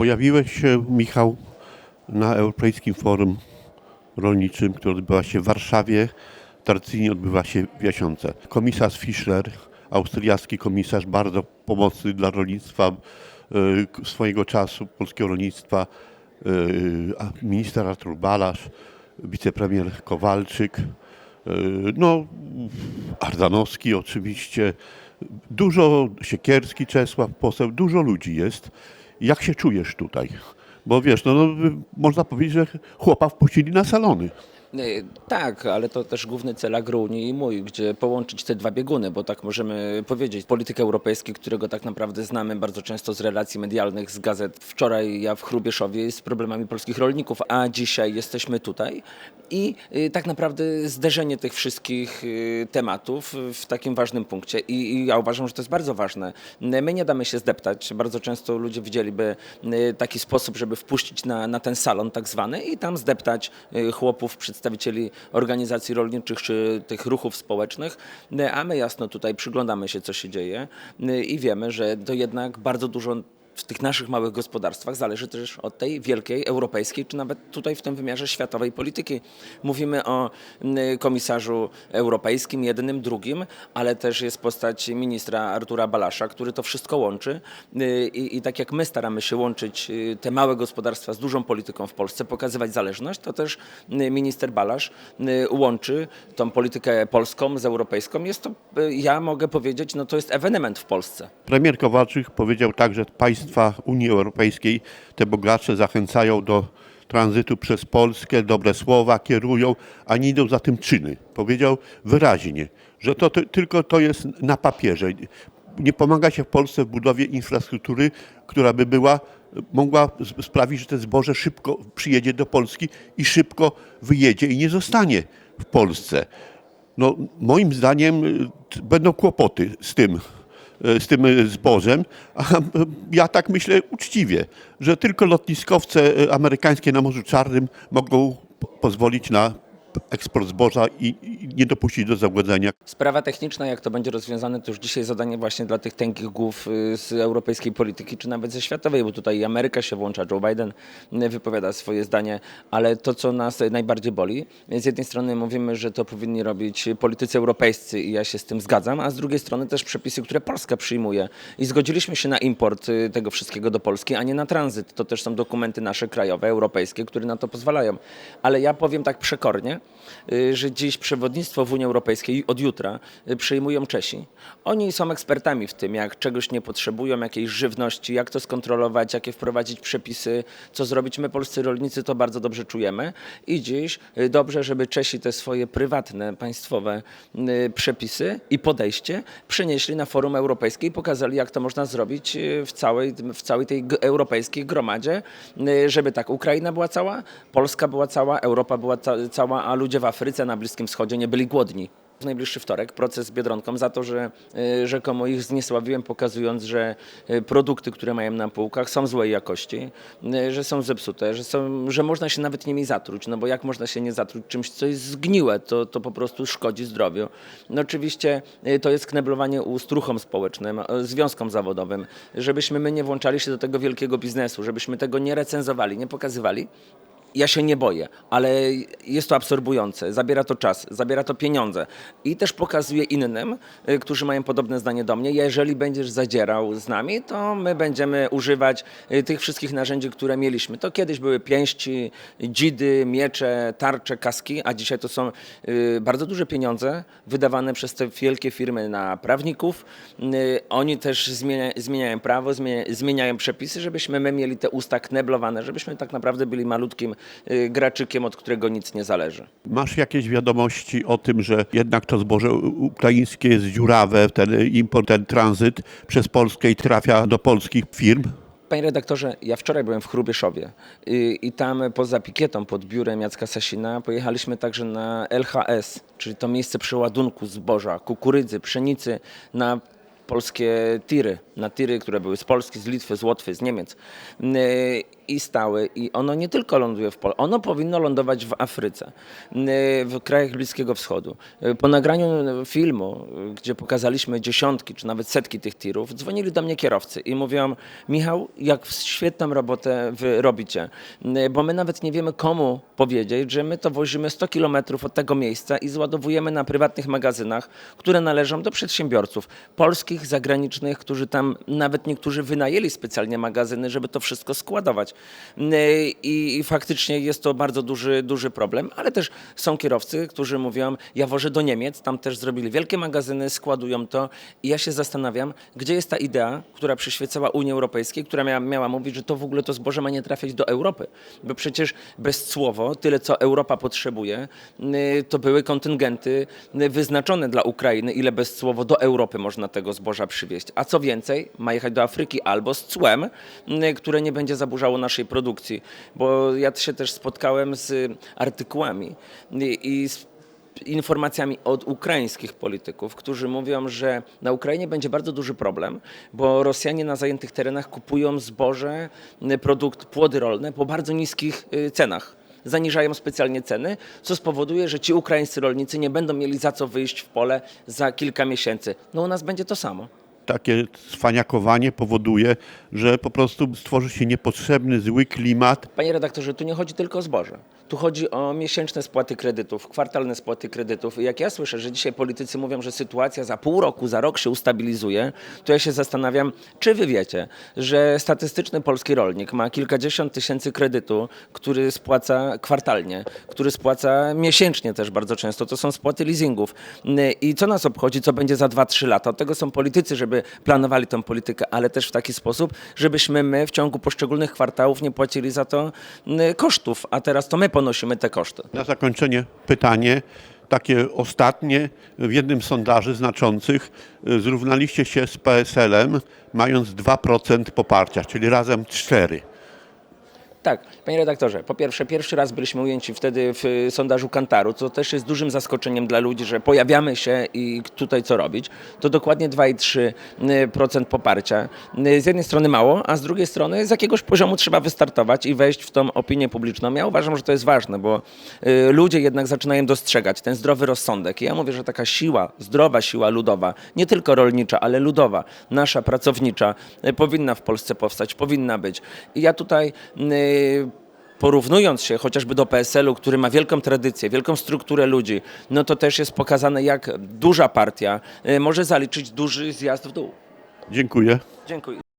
Pojawiłeś się, Michał, na Europejskim Forum Rolniczym, które odbywa się w Warszawie. Tradycyjnie odbywa się w Jasiące. Komisarz Fischler, austriacki komisarz, bardzo pomocny dla rolnictwa y, swojego czasu, polskiego rolnictwa, y, minister Artur Balasz, wicepremier Kowalczyk, y, no Ardanowski oczywiście, dużo, Siekierski Czesław, poseł, dużo ludzi jest. Jak się czujesz tutaj? Bo wiesz, no, no można powiedzieć, że chłopa wpuścili na salony. Nie, Tak, ale to też główny cel Agruni i mój, gdzie połączyć te dwa bieguny, bo tak możemy powiedzieć. Polityk europejski, którego tak naprawdę znamy bardzo często z relacji medialnych, z gazet. Wczoraj ja w Chrubieszowie z problemami polskich rolników, a dzisiaj jesteśmy tutaj i y, tak naprawdę zderzenie tych wszystkich y, tematów w takim ważnym punkcie I, ja uważam, że to jest bardzo ważne. My nie damy się zdeptać. Bardzo często ludzie widzieliby taki sposób, żeby wpuścić na, na ten salon tak zwany i tam zdeptać chłopów, przedstawicieli organizacji rolniczych czy tych ruchów społecznych, Y, a my jasno tutaj przyglądamy się, co się dzieje. Y, i wiemy, że to jednak bardzo dużo w tych naszych małych gospodarstwach zależy też od tej wielkiej europejskiej, czy nawet tutaj w tym wymiarze światowej polityki. Mówimy o mm, komisarzu europejskim, jednym, drugim, ale też jest postać ministra Artura Balasza, który to wszystko łączy. Y, I, I tak jak my staramy się łączyć y, te małe gospodarstwa z dużą polityką w Polsce, pokazywać zależność, to też y, minister Balasz łączy tą politykę polską z europejską. Jest to, ja mogę powiedzieć, no to jest ewenement w Polsce. Premier Kowalczyk powiedział tak, że państwa Unii Europejskiej, te bogatsze zachęcają do tranzytu przez Polskę, dobre słowa kierują, a nie idą za tym czyny. Powiedział wyraźnie, że to, ty- tylko to jest na papierze. Nie pomaga się w Polsce w budowie infrastruktury, która by była, mogła sprawić, że to zboże szybko przyjedzie do Polski i szybko wyjedzie i nie zostanie w Polsce. No, moim zdaniem y, będą kłopoty z tym, z tym y, zbożem, a y, ja tak myślę uczciwie, że tylko lotniskowce amerykańskie na Morzu Czarnym mogą po- pozwolić na eksport zboża i, nie dopuścić do zagłodzenia. Sprawa techniczna, jak to będzie rozwiązane, to już dzisiaj zadanie właśnie dla tych tęgich głów y, z europejskiej polityki, czy nawet ze światowej, bo tutaj Ameryka się włącza, Joe Biden y, wypowiada swoje zdanie, ale to, co nas najbardziej boli, z jednej strony mówimy, że to powinni robić politycy europejscy i ja się z tym zgadzam, a z drugiej strony też przepisy, które Polska przyjmuje i zgodziliśmy się na import y, tego wszystkiego do Polski, a nie na tranzyt. To też są dokumenty nasze krajowe, europejskie, które na to pozwalają. Ale ja powiem tak przekornie, y, że dziś przewodnictwo w Unii Europejskiej od jutra y, przejmują Czesi. Oni są ekspertami w tym, jak czegoś nie potrzebują, jakiejś żywności, jak to skontrolować, jakie wprowadzić przepisy, co zrobić. My, polscy rolnicy, to bardzo dobrze czujemy i dziś y, dobrze, żeby Czesi te swoje prywatne, państwowe przepisy i podejście przenieśli na forum europejskie i pokazali, jak to można zrobić w całej, w całej tej europejskiej gromadzie, żeby tak Ukraina była cała, Polska była cała, Europa była ca- cała, a ludzie w Afryce, na Bliskim Wschodzie nie byli głodni. W najbliższy wtorek proces z Biedronką za to, że y, rzekomo ich zniesławiłem, pokazując, że y, produkty, które mają na półkach są złej jakości, y, że są zepsute, że, są, że można się nawet nimi zatruć. No bo jak można się nie zatruć czymś, co jest zgniłe, to, to po prostu szkodzi zdrowiu. No oczywiście to jest kneblowanie ust ruchom społecznym, związkom zawodowym, żebyśmy my nie włączali się do tego wielkiego biznesu, żebyśmy tego nie recenzowali, nie pokazywali. Ja się nie boję, ale jest to absorbujące, zabiera to czas, zabiera to pieniądze i też pokazuje innym, y, którzy mają podobne zdanie do mnie, jeżeli będziesz zadzierał z nami, to my będziemy używać y, tych wszystkich narzędzi, które mieliśmy. To kiedyś były pięści, dzidy, miecze, tarcze, kaski, a dzisiaj to są y, bardzo duże pieniądze wydawane przez te wielkie firmy na prawników. Oni też zmienia, zmieniają prawo, zmienia, zmieniają przepisy, żebyśmy my mieli te usta kneblowane, żebyśmy tak naprawdę byli malutkim graczykiem, od którego nic nie zależy. Masz jakieś wiadomości o tym, że jednak to zboże ukraińskie jest dziurawe, ten import, ten tranzyt przez Polskę i trafia do polskich firm? Panie redaktorze, ja wczoraj byłem w Chrubieszowie i, i tam poza pikietą pod biurem Jacka Sasina pojechaliśmy także na LHS, czyli to miejsce przeładunku zboża, kukurydzy, pszenicy na polskie tiry, na tiry, które były z Polski, z Litwy, z Łotwy, z Niemiec. Yy, i stały i ono nie tylko ląduje w Polsce, ono powinno lądować w Afryce, y, w krajach Bliskiego Wschodu. Y, Po nagraniu filmu, y, gdzie pokazaliśmy dziesiątki czy nawet setki tych tirów, dzwonili do mnie kierowcy i mówią, Michał, jak świetną robotę wy robicie, Y, bo my nawet nie wiemy komu powiedzieć, że my to wozimy 100 kilometrów od tego miejsca i zładowujemy na prywatnych magazynach, które należą do przedsiębiorców polskich, zagranicznych, którzy tam nawet niektórzy wynajęli specjalnie magazyny, żeby to wszystko składować. Yy, I, faktycznie jest to bardzo duży, duży problem, ale też są kierowcy, którzy mówią, ja wożę do Niemiec, tam też zrobili wielkie magazyny, składują to i ja się zastanawiam, gdzie jest ta idea, która przyświecała Unii Europejskiej, która miała, miała mówić, że to w ogóle to zboże ma nie trafiać do Europy, bo przecież bezcłowo, tyle co Europa potrzebuje, yy, to były kontyngenty yy, wyznaczone dla Ukrainy, ile bezcłowo do Europy można tego zboża przywieźć. A co więcej, ma jechać do Afryki albo z cłem, które nie będzie zaburzało naszej produkcji. Bo ja się też spotkałem z artykułami i z informacjami od ukraińskich polityków, którzy mówią, że na Ukrainie będzie bardzo duży problem, bo Rosjanie na zajętych terenach kupują zboże, produkt, płody rolne po bardzo niskich y, cenach. Zaniżają specjalnie ceny, co spowoduje, że ci ukraińscy rolnicy nie będą mieli za co wyjść w pole za kilka miesięcy. No u nas będzie to samo. Takie cwaniakowanie powoduje, że po prostu stworzy się niepotrzebny, zły klimat. Panie redaktorze, tu nie chodzi tylko o zboże. Tu chodzi o miesięczne spłaty kredytów, kwartalne spłaty kredytów. I jak ja słyszę, że dzisiaj politycy mówią, że sytuacja za pół roku, za rok się ustabilizuje, to ja się zastanawiam, czy wy wiecie, że statystyczny polski rolnik ma kilkadziesiąt tysięcy kredytu, który spłaca kwartalnie, który spłaca miesięcznie też bardzo często. To są spłaty leasingów. I co nas obchodzi, co będzie za 2-3 lata? Od tego są politycy, żeby planowali tę politykę, ale też w taki sposób, żebyśmy my w ciągu poszczególnych kwartałów nie płacili za to y, kosztów, a teraz to my ponosimy te koszty. Na zakończenie pytanie, takie ostatnie. W jednym sondaży znaczących y, zrównaliście się z PSL-em, mając 2% poparcia, czyli razem 4%. Tak, panie redaktorze, po pierwsze, pierwszy raz byliśmy ujęci wtedy w y, sondażu Kantaru, co też jest dużym zaskoczeniem dla ludzi, że pojawiamy się i tutaj co robić. To dokładnie 2,3% poparcia. Y, Z jednej strony mało, a z drugiej strony z jakiegoś poziomu trzeba wystartować i wejść w tą opinię publiczną. Ja uważam, że to jest ważne, bo y, ludzie jednak zaczynają dostrzegać ten zdrowy rozsądek. I ja mówię, że taka siła, zdrowa siła ludowa, nie tylko rolnicza, ale ludowa, nasza pracownicza, y, powinna w Polsce powstać, powinna być. I ja tutaj y, porównując się chociażby do PSL-u, który ma wielką tradycję, wielką strukturę ludzi, no to też jest pokazane, jak duża partia y, może zaliczyć duży zjazd w dół. Dziękuję. Dziękuję.